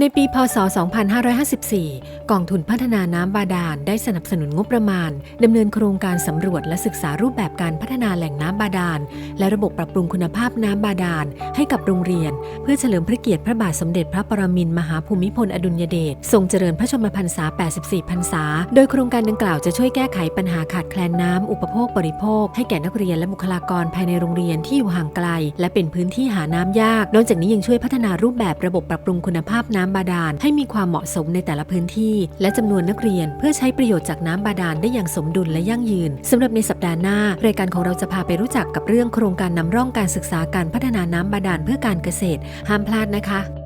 ในปีพศ 2554 กองทุนพัฒนาน้ำบาดาลได้สนับสนุนงบประมาณดำเนินโครงการสำรวจและศึกษารูปแบบการพัฒนาแหล่งน้ำบาดาล และระบบปรับปรุงคุณภาพน้ำบาดาล ให้กับโรงเรียน เพื่อเฉลิมพระเกียรติพระบาทสมเด็จพระปรมินทรมหาภูมิพลอดุลยเดชทรงเจริญพระชนมพรรษา 84 พรรษา โดยโครงการดังกล่าวจะช่วยแก้ไขปัญหาขาดแคลนน้ำอุปโภคบริโภค ให้แก่นักเรียนและบุคลากรภายในโรงเรียนที่อยู่ห่างไกล และเป็นพื้นที่หาน้ำยาก นอกจากนี้ยังช่วยพัฒนารูปแบบระบบปรับปรุงคุณภาพน้ำ้ำบาดาลให้มีความเหมาะสมในแต่ละพื้นที่ และจำนวนนักเรียนเพื่อใช้ประโยชน์จากน้ำบาดาลได้อย่างสมดุลและยั่งยืนสำหรับในสัปดาห์หน้ารายการของเราจะพาไปรู้จักกับเรื่องโครงการนำร่องการศึกษาการพัฒนาน้ำบาดาลเพื่อการเกษตร ห้ามพลาดนะคะ